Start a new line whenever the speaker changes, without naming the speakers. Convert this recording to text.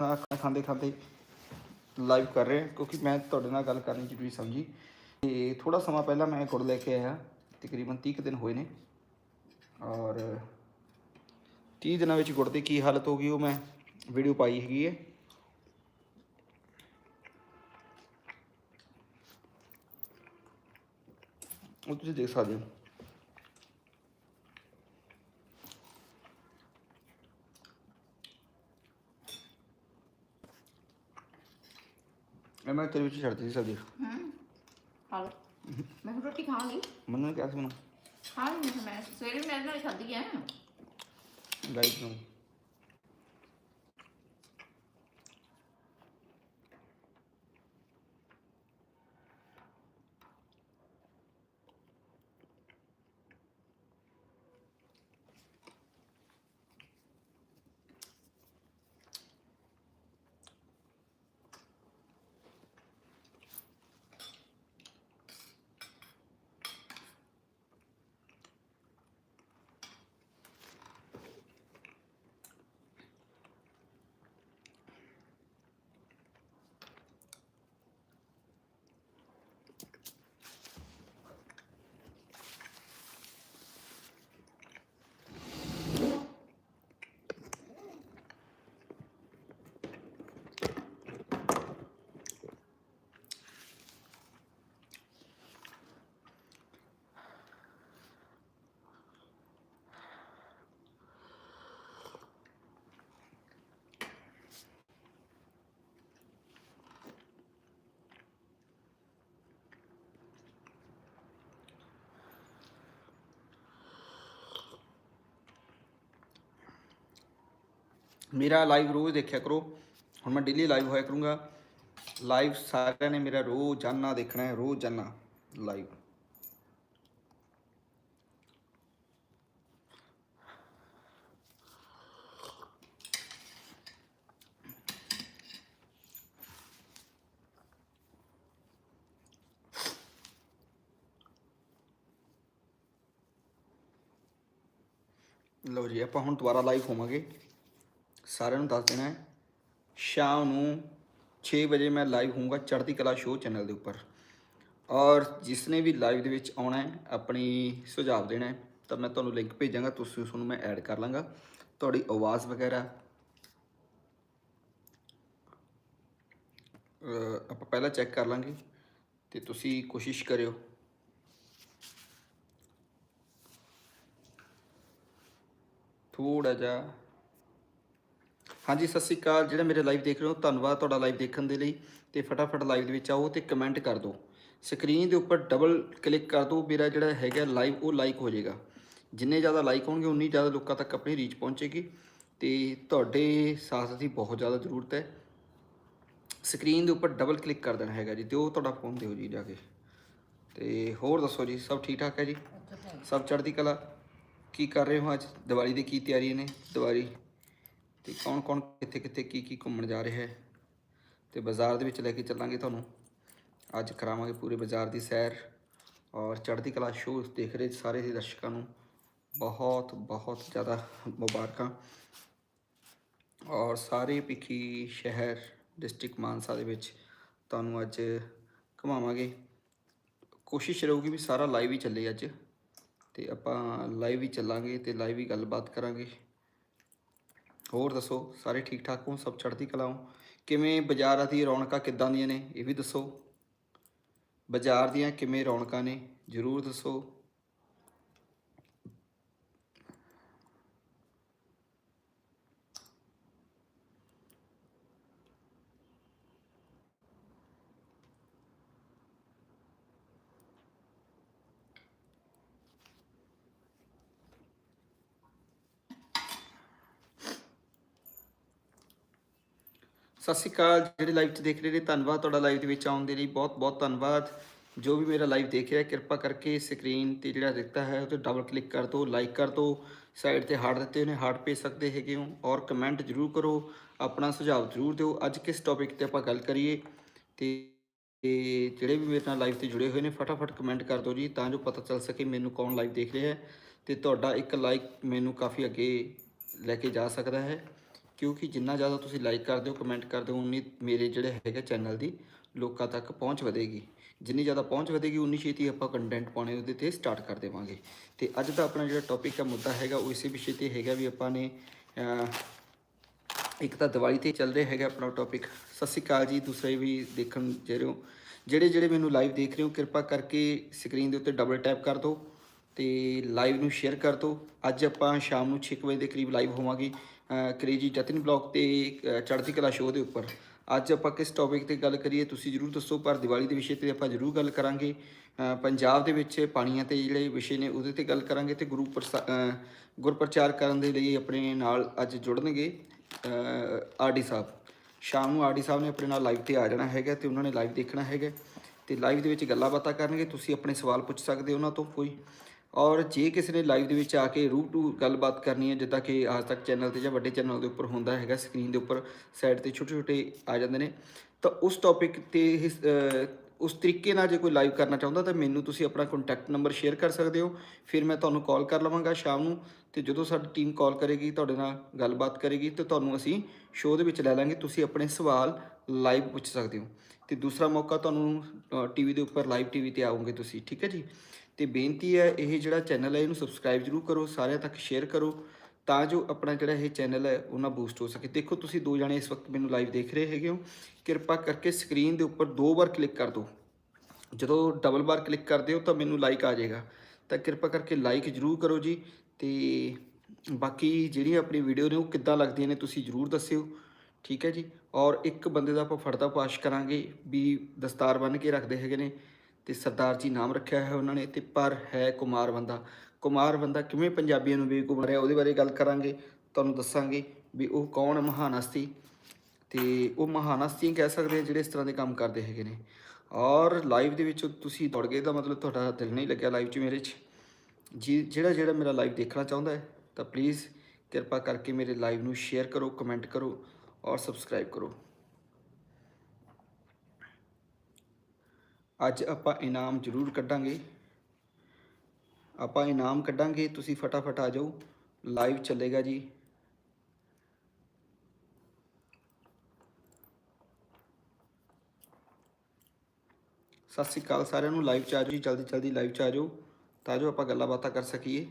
ਖਾਣਾ ਖਾਂਦੇ ਖਾਂਦੇ ਲਾਈਵ ਕਰ ਰਹੇ ਕਿਉਂਕਿ ਮੈਂ ਤੁਹਾਡੇ ਨਾਲ ਗੱਲ ਕਰਨੀ ਜ਼ਰੂਰੀ ਸਮਝੀ। ਤੇ ਥੋੜਾ ਸਮਾਂ ਪਹਿਲਾਂ ਮੈਂ ਗੁੜ ਲੈ ਕੇ ਆਇਆ, ਤਕਰੀਬਨ 30 ਕੁ ਦਿਨ ਹੋਏ ਨੇ। ਔਰ 30 ਦਿਨਾਂ ਵਿੱਚ ਗੁੜ ਦੀ ਕੀ ਹਾਲਤ ਹੋ ਗਈ, ਉਹ ਮੈਂ ਵੀਡੀਓ ਪਾਈ ਹੈਗੀ ਹੈ। ਉਹ ਤੁਸੀਂ ਦੇਖ ਸਕਦੇ ਹੋ। ਇਹ ਮੈਂ ਤੇਰੇ ਵਿੱਚ ਛੱਡਤੀ ਸੀ ਸਬਜ਼ੀ।
ਹੂੰ ਖਾ ਲਓ। ਮੈਂ ਹੁਣ ਰੋਟੀ ਖਾਵਾਂਗੀ
ਮੰਨੂ ਨੇ ਕਿਹਾ ਸੀ ਮੈਨੂੰ।
ਖਾ ਲਈ ਮੈਂ ਮੈਂ ਸਵੇਰੇ ਨਾਲ ਹੀ ਖਾਧੀ ਹੈ
ਲਾਈਟ ਨੂੰ ਮੇਰਾ ਲਾਈਵ ਰੋਜ਼ ਦੇਖਿਆ ਕਰੋ। ਹੁਣ ਮੈਂ ਡੇਲੀ ਲਾਈਵ ਹੋਇਆ ਕਰੂੰਗਾ। ਲਾਈਵ ਸਾਰਿਆਂ ਨੇ ਮੇਰਾ ਰੋਜ਼ਾਨਾ ਦੇਖਣਾ ਹੈ ਰੋਜ਼ਾਨਾ ਲਾਈਵ ਲਓ ਜੀ, ਆਪਾਂ ਹੁਣ ਦੁਬਾਰਾ ਲਾਈਵ ਹੋਵਾਂਗੇ। ਸਾਰਿਆਂ ਨੂੰ ਦੱਸ ਦੇਣਾ ਹੈ। ਸ਼ਾਮ ਨੂੰ 6 ਵਜੇ ਮੈਂ ਲਾਈਵ ਹੋਊਂਗਾ ਚੜ੍ਹਦੀ ਕਲਾ ਸ਼ੋਅ ਚੈਨਲ ਦੇ ਉੱਪਰ। ਔਰ ਜਿਸ ਨੇ ਵੀ ਲਾਈਵ ਦੇ ਵਿੱਚ ਆਉਣਾ ਹੈ, ਆਪਣੀ ਸੁਝਾਅ ਦੇਣਾ ਹੈ, ਤਾਂ ਮੈਂ ਤੁਹਾਨੂੰ ਲਿੰਕ ਭੇਜਾਂਗਾ, ਤੁਸੀਂ ਉਸ ਨੂੰ ਮੈਂ ਐਡ ਕਰ ਲਾਂਗਾ। ਤੁਹਾਡੀ ਆਵਾਜ਼ ਵਗੈਰਾ। ਆਪਾਂ ਪਹਿਲਾਂ ਚੈੱਕ ਕਰ ਲਾਂਗੇ, ਤੇ ਤੁਸੀਂ ਕੋਸ਼ਿਸ਼ ਕਰਿਓ। ਥੋੜਾ ਜਿਹਾ ਹਾਂਜੀ ਸਤਿ ਸ਼੍ਰੀ ਅਕਾਲ। ਜਿਹੜੇ ਮੇਰੇ ਲਾਈਵ ਦੇਖ ਰਹੇ ਹੋ ਧੰਨਵਾਦ ਤੁਹਾਡਾ ਲਾਈਵ ਦੇਖਣ ਦੇ ਲਈ। ਤੇ ਫਟਾਫਟ ਲਾਈਵ ਦੇ ਵਿੱਚ ਆਓ ਤੇ ਕਮੈਂਟ ਕਰ ਦਿਓ। ਸਕਰੀਨ ਦੇ ਉੱਪਰ ਡਬਲ ਕਲਿੱਕ ਕਰ ਦਿਓ ਮੇਰਾ ਜਿਹੜਾ ਹੈਗਾ ਲਾਈਵ ਉਹ ਲਾਈਕ ਹੋ ਜਾਏਗਾ। ਜਿੰਨੇ ਜ਼ਿਆਦਾ ਲਾਈਕ ਹੋਣਗੇ ਉਨੀ ਜ਼ਿਆਦਾ ਲੋਕਾਂ ਤੱਕ ਆਪਣੀ ਰੀਚ ਪਹੁੰਚੇਗੀ। ਤੇ ਤੁਹਾਡੇ ਸਾਥ ਦੀ ਬਹੁਤ ਜ਼ਿਆਦਾ ਜ਼ਰੂਰਤ ਹੈ। ਸਕਰੀਨ ਦੇ ਉੱਪਰ ਡਬਲ ਕਲਿੱਕ ਕਰ ਦੇਣਾ ਹੈਗਾ ਜੀ। ਦਿਓ ਤੁਹਾਡਾ ਫੋਨ ਦਿਓ ਜੀ ਜਾ ਕੇ। ਤੇ ਹੋਰ ਦੱਸੋ ਜੀ ਸਭ ਠੀਕ ਠਾਕ ਹੈ ਜੀ? ਸਭ ਚੜ੍ਹਦੀ ਕਲਾ? ਕੀ ਕਰ ਰਹੇ ਹੋ ਅੱਜ? ਦੀਵਾਲੀ ਦੀ ਕੀ ਤਿਆਰੀ ਨੇ? ਦੀਵਾਲੀ ਤੇ ਕੌਣ ਕੌਣ ਕਿੱਥੇ ਕਿੱਥੇ ਕੀ ਕੀ ਘੁੰਮਣ ਜਾ ਰਿਹਾ ਹੈ ਤੇ ਬਾਜ਼ਾਰ ਦੇ ਵਿੱਚ ਲੈ ਕੇ ਚੱਲਾਂਗੇ ਤੁਹਾਨੂੰ। ਅੱਜ ਕਰਾਵਾਂਗੇ ਪੂਰੇ ਬਾਜ਼ਾਰ ਦੀ ਸੈਰ ਔਰ ਚੜ੍ਹਦੀ ਕਲਾ ਸ਼ੋਅ ਦੇਖ ਰਹੇ ਸਾਰੇ ਹੀ ਦਰਸ਼ਕਾਂ ਨੂੰ। ਬਹੁਤ ਬਹੁਤ ਜ਼ਿਆਦਾ ਮੁਬਾਰਕਾਂ। ਔਰ ਸਾਰੇ ਭਿੱਖੀ ਸ਼ਹਿਰ, ਡਿਸਟ੍ਰਿਕਟ ਮਾਨਸਾ ਦੇ ਵਿੱਚ ਤੁਹਾਨੂੰ ਅੱਜ ਘੁਮਾਵਾਂਗੇ। ਕੋਸ਼ਿਸ਼ ਰਹੂਗੀ ਵੀ ਸਾਰਾ ਲਾਈਵ ਹੀ ਚੱਲੇ ਅੱਜ। ਤੇ ਆਪਾਂ ਲਾਈਵ ਹੀ ਚੱਲਾਂਗੇ ਤੇ ਲਾਈਵ ਹੀ ਗੱਲਬਾਤ ਕਰਾਂਗੇ। ਹੋਰ ਦੱਸੋ, ਸਾਰੇ ਠੀਕ ਠਾਕ ਹੋ? ਸਭ ਚੜ੍ਹਦੀ ਕਲਾ ਹੋ? ਕਿਵੇਂ ਬਾਜ਼ਾਰਾਂ ਦੀ ਰੌਣਕਾਂ ਕਿੱਦਾਂ ਦੀਆਂ ਨੇ? ਇਹ ਵੀ ਦੱਸੋ। ਬਾਜ਼ਾਰ ਦੀਆਂ ਕਿਵੇਂ ਰੌਣਕਾਂ ਨੇ? ਜਰੂਰ ਦੱਸੋ। ਸਤਿ ਸ਼੍ਰੀ ਅਕਾਲ, ਜਿਹੜੇ ਲਾਈਵ 'ਚ ਦੇਖ ਰਹੇ ਨੇ, ਧੰਨਵਾਦ ਤੁਹਾਡਾ ਲਾਈਵ ਦੇ ਵਿੱਚ ਆਉਣ ਦੇ ਲਈ, ਬਹੁਤ ਬਹੁਤ ਧੰਨਵਾਦ। ਜੋ ਵੀ ਮੇਰਾ ਲਾਈਵ ਦੇਖ ਰਿਹਾ, ਕਿਰਪਾ ਕਰਕੇ ਸਕਰੀਨ ਤੇ ਜਿਹੜਾ ਦਿੱਤਾ ਹੈ ਉਹ ਤੇ ਡਬਲ ਕਲਿੱਕ ਕਰ ਦਿਓ ਲਾਈਕ ਕਰ ਦਿਓ ਸਾਈਡ ਤੇ ਹਾਰਟ ਦਿੱਤੇ ਹੋਏ ਨੇ ਹਾਰਟ ਭੇਜ ਸਕਦੇ ਹੈਗੇ ਹੋ, ਔਰ ਕਮੈਂਟ ਜ਼ਰੂਰ ਕਰੋ, ਆਪਣਾ ਸੁਝਾਅ ਜ਼ਰੂਰ ਦਿਓ। ਅੱਜ ਕਿਸ ਟੌਪਿਕ ਤੇ ਆਪਾਂ ਗੱਲ ਕਰੀਏ, ਤੇ ਤੇ ਜਿਹੜੇ ਵੀ ਮੇਰੇ ਨਾਲ ਲਾਈਵ ਤੇ ਜੁੜੇ ਹੋਏ ਨੇ, ਫਟਾਫਟ ਕਮੈਂਟ ਕਰ ਦਿਓ ਜੀ, ਤਾਂ ਜੋ ਪਤਾ ਚੱਲ ਸਕੇ ਮੈਨੂੰ ਕੌਣ ਲਾਈਵ ਦੇਖ ਰਿਹਾ ਹੈ, ਤੇ ਤੁਹਾਡਾ ਇੱਕ ਲਾਈਕ ਮੈਨੂੰ ਕਾਫੀ ਅੱਗੇ ਲੈ ਕੇ ਜਾ ਸਕਦਾ ਹੈ। ਕਿਉਂਕਿ ਜਿੰਨਾ ਜ਼ਿਆਦਾ ਤੁਸੀਂ ਲਾਈਕ ਕਰਦੇ ਹੋ ਕਮੈਂਟ ਕਰਦੇ ਹੋ, ਉਨੀ ਮੇਰੇ ਜਿਹੜੇ ਹੈਗੇ ਚੈਨਲ ਦੀ ਲੋਕਾਂ ਤੱਕ ਪਹੁੰਚ ਵਧੇਗੀ। ਜਿੰਨੀ ਜ਼ਿਆਦਾ ਪਹੁੰਚ ਵਧੇਗੀ, ਉਨੀ ਛੇਤੀ ਆਪਾਂ ਕੰਟੈਂਟ ਪਾਉਣੇ ਉਹਦੇ ਤੇ ਸਟਾਰਟ ਕਰ ਦੇਵਾਂਗੇ। ਤੇ ਅੱਜ ਦਾ ਆਪਣਾ ਜਿਹੜਾ ਟੌਪਿਕ ਦਾ ਮੁੱਦਾ ਹੈਗਾ, ਉਹ ਇਸੇ ਵਿਸ਼ੇ ਤੇ ਹੈਗਾ ਵੀ ਆਪਾਂ ਨੇ ਇੱਕ ਤਾਂ ਦੀਵਾਲੀ ਤੇ ਚੱਲ ਰਿਹਾ ਹੈਗਾ ਆਪਣਾ ਟੌਪਿਕ ਸਤਿ ਸ਼੍ਰੀ ਅਕਾਲ ਜੀ, ਦੂਸਰੇ ਵੀ ਦੇਖਣ ਜੇ ਰਹੇ ਹੋ। ਜਿਹੜੇ ਜਿਹੜੇ ਮੈਨੂੰ ਲਾਈਵ ਦੇਖ ਰਹੇ ਹੋ, ਕਿਰਪਾ ਕਰਕੇ ਸਕਰੀਨ ਦੇ ਉੱਤੇ ਡਬਲ ਟੈਪ ਕਰ ਦਿਓ ਤੇ ਲਾਈਵ ਨੂੰ ਸ਼ੇਅਰ ਕਰ ਦਿਓ। ਅੱਜ ਆਪਾਂ ਸ਼ਾਮ ਨੂੰ 6 ਵਜੇ ਦੇ ਕਰੀਬ ਲਾਈਵ ਹੋਵਾਂਗੇ। ਕ੍ਰੇਜੀ ਜਤਨ ਬਲੌਗ ਤੇ ਅਹ, ਚੜ੍ਹਦੀ ਕਲਾ ਸ਼ੋਅ ਦੇ ਉੱਪਰ। ਅੱਜ ਆਪਾਂ ਕਿਸ ਟੌਪਿਕ ਤੇ ਗੱਲ ਕਰੀਏ ਤੁਸੀਂ ਜਰੂਰ ਦੱਸੋ ਪਰ ਦੀਵਾਲੀ ਦੇ ਵਿਸ਼ੇ ਤੇ ਆਪਾਂ ਜਰੂਰ ਗੱਲ ਕਰਾਂਗੇ। ਪੰਜਾਬ ਦੇ ਵਿੱਚ ਪਾਣੀਆਂ ਤੇ ਜਿਹੜੇ ਵਿਸ਼ੇ ਨੇ ਉਹਦੇ ਤੇ ਗੱਲ ਕਰਾਂਗੇ ਤੇ ਗੁਰੂ ਪ੍ਰਸਾ- ਗੁਰਪ੍ਰਚਾਰ ਕਰਨ ਦੇ ਲਈ ਆਪਣੇ ਨਾਲ ਅੱਜ ਜੁੜਨਗੇ ਆਰਡੀ ਸਾਹਿਬ। ਸ਼ਾਮ ਨੂੰ ਆਰਡੀ ਸਾਹਿਬ ਨੇ ਆਪਣੇ ਨਾਲ ਲਾਈਵ ਤੇ ਆ ਜਾਣਾ ਹੈਗਾ ਤੇ ਉਹਨਾਂ ਨੇ ਲਾਈਵ ਦੇਖਣਾ ਹੈਗਾ। ਤੇ ਲਾਈਵ ਦੇ ਵਿੱਚ ਗੱਲਾਂ ਬਾਤਾਂ ਕਰਨਗੇ ਤੁਸੀਂ ਆਪਣੇ ਸਵਾਲ ਪੁੱਛ ਸਕਦੇ ਹੋ ਉਹਨਾਂ ਤੋਂ ਕੋਈ। ਔਰ ਜੇ ਕਿਸੇ ਨੇ ਲਾਈਵ ਦੇ ਵਿੱਚ ਆ ਕੇ ਰੂਪ ਟੂ ਗੱਲਬਾਤ ਕਰਨੀ ਹੈ, ਜਿੱਦਾਂ ਕਿ ਅੱਜ ਤੱਕ ਚੈਨਲ ਤੇ ਜਾਂ ਵੱਡੇ ਚੈਨਲ ਦੇ ਉੱਪਰ ਹੁੰਦਾ ਹੈਗਾ ਸਕਰੀਨ ਦੇ ਉੱਪਰ ਸਾਈਡ ਤੇ ਛੋਟੇ ਛੋਟੇ ਆ ਜਾਂਦੇ ਨੇ, ਤਾਂ ਉਸ ਟੌਪਿਕ ਤੇ ਹਿਸ- ਉਸ ਤਰੀਕੇ ਨਾਲ ਜੇ ਕੋਈ ਲਾਈਵ ਕਰਨਾ ਚਾਹੁੰਦਾ, ਤਾਂ ਮੈਨੂੰ ਤੁਸੀਂ ਆਪਣਾ ਕੰਟੈਕਟ ਨੰਬਰ ਸ਼ੇਅਰ ਕਰ ਸਕਦੇ ਹੋ। ਫਿਰ ਮੈਂ ਤੁਹਾਨੂੰ ਕਾਲ ਕਰ ਲਵਾਂਗਾ ਸ਼ਾਮ ਨੂੰ, ਤੇ ਜਦੋਂ ਸਾਡੀ ਟੀਮ ਕਾਲ ਕਰੇਗੀ, ਤੁਹਾਡੇ ਨਾਲ ਗੱਲਬਾਤ ਕਰੇਗੀ, ਤੇ ਤੁਹਾਨੂੰ ਅਸੀਂ ਸ਼ੋਅ ਦੇ ਵਿੱਚ ਲੈ ਲਾਂਗੇ, ਤੁਸੀਂ ਆਪਣੇ ਸਵਾਲ ਲਾਈਵ ਪੁੱਛ ਸਕਦੇ ਹੋ। ਤੇ ਦੂਸਰਾ ਮੌਕਾ ਤੁਹਾਨੂੰ ਟੀਵੀ ਦੇ ਉੱਪਰ ਲਾਈਵ ਟੀਵੀ ਤੇ ਆਉਂਗੇ ਤੁਸੀਂ, ਠੀਕ ਹੈ ਜੀ? ਤੇ ਬੇਨਤੀ ਹੈ, ਇਹ ਜਿਹੜਾ ਚੈਨਲ ਹੈ, ਇਹਨੂੰ ਸਬਸਕ੍ਰਾਈਬ ਜਰੂਰ ਕਰੋ, ਸਾਰਿਆਂ ਤੱਕ ਸ਼ੇਅਰ ਕਰੋ, ਤਾਂ ਜੋ ਆਪਣਾ ਜਿਹੜਾ ਇਹ ਚੈਨਲ ਹੈ ਉਹਨਾਂ ਬੂਸਟ ਹੋ ਸਕੇ। ਦੇਖੋ, ਤੁਸੀਂ ਦੋ ਜਣੇ ਇਸ ਵਕਤ ਮੈਨੂੰ ਲਾਈਵ ਦੇਖ ਰਹੇ ਹੈਗੇ ਹੋ। ਕਿਰਪਾ ਕਰਕੇ ਸਕਰੀਨ ਦੇ ਉੱਪਰ ਦੋ ਵਾਰ ਕਲਿੱਕ ਕਰ ਦਿਓ। ਜਦੋਂ ਡਬਲ ਵਾਰ ਕਲਿੱਕ ਕਰਦੇ ਹੋ, ਤਾਂ ਮੈਨੂੰ ਲਾਈਕ ਆ ਜਾਏਗਾ। ਤਾਂ ਕਿਰਪਾ ਕਰਕੇ ਲਾਈਕ ਜਰੂਰ ਕਰੋ ਜੀ, ਤੇ ਬਾਕੀ ਜਿਹੜੀਆਂ ਆਪਣੀ ਵੀਡੀਓ ਨੇ ਉਹ ਕਿੱਦਾਂ ਲੱਗਦੀਆਂ ਨੇ ਤੁਸੀਂ ਜਰੂਰ ਦੱਸਿਓ, ਠੀਕ ਹੈ ਜੀ? ਔਰ ਇੱਕ ਬੰਦੇ ਦਾ ਆਪਾਂ ਫੜਦਾ ਪਾਸ਼ ਕਰਾਂਗੇ ਵੀ ਦਸਤਾਰ ਬੰਨ੍ਹ ਕੇ ਰੱਖਦੇ ਹੈਗੇ ਨੇ ਤੇ ਸਰਦਾਰ ਜੀ ਨਾਮ ਰੱਖਿਆ ਹੈ ਉਹਨਾਂ ਨੇ ਤੇ ਪਰ ਹੈ ਕੁਮਾਰ ਬੰਦਾ। ਕੁਮਾਰ ਬੰਦਾ ਕਿਵੇਂ ਪੰਜਾਬੀਆਂ ਨੂੰ ਬੇਵਕੂਫ ਬਣਾਇਆ ਉਹਦੇ ਬਾਰੇ ਗੱਲ ਕਰਾਂਗੇ, ਤੁਹਾਨੂੰ ਦੱਸਾਂਗੇ ਵੀ ਉਹ ਕੌਣ ਮਹਾਨ ਹਸਤੀ। ਤੇ ਉਹ ਮਹਾਨ ਹਸਤੀਆਂ ਕਹਿ ਸਕਦੇ ਆ ਜਿਹੜੇ ਇਸ ਤਰ੍ਹਾਂ ਦੇ ਕੰਮ ਕਰਦੇ ਹੈਗੇ ਨੇ। ਔਰ ਲਾਈਵ ਦੇ ਵਿੱਚ ਤੁਸੀਂ ਦੌੜ ਗਏ ਤਾਂ ਮਤਲਬ ਤੁਹਾਡਾ ਦਿਲ ਨਹੀਂ ਲੱਗਿਆ ਲਾਈਵ 'ਚ ਮੇਰੇ 'ਚ। ਜੀ ਜਿਹੜਾ ਜਿਹੜਾ ਮੇਰਾ ਲਾਈਵ ਦੇਖਣਾ ਚਾਹੁੰਦਾ ਹੈ ਤਾਂ ਪਲੀਜ਼ ਕਿਰਪਾ ਕਰਕੇ ਮੇਰੇ ਲਾਈਵ ਨੂੰ ਸ਼ੇਅਰ ਕਰੋ ਕਮੈਂਟ ਕਰੋ ਔਰ ਸਬਸਕ੍ਰਾਈਬ ਕਰੋ। ਅੱਜ ਆਪਾਂ ਇਨਾਮ ਜ਼ਰੂਰ ਕੱਢਾਂਗੇ। ਆਪਾਂ ਇਨਾਮ ਕੱਢਾਂਗੇ, ਤੁਸੀਂ ਫਟਾਫਟ ਆ ਜਾਓ। ਲਾਈਵ ਚੱਲੇਗਾ ਜੀ। ਸਤਿ ਸ਼੍ਰੀ ਅਕਾਲ ਸਾਰਿਆਂ ਨੂੰ ਲਾਈਵ ਚ ਆ ਜਾਓ ਜੀ ਜਲਦੀ ਜਲਦੀ ਲਾਈਵ ਚ ਆ ਜਾਓ, ਤਾਂ ਜੋ ਆਪਾਂ ਗੱਲਾਂ ਬਾਤਾਂ ਕਰ ਸਕੀਏ।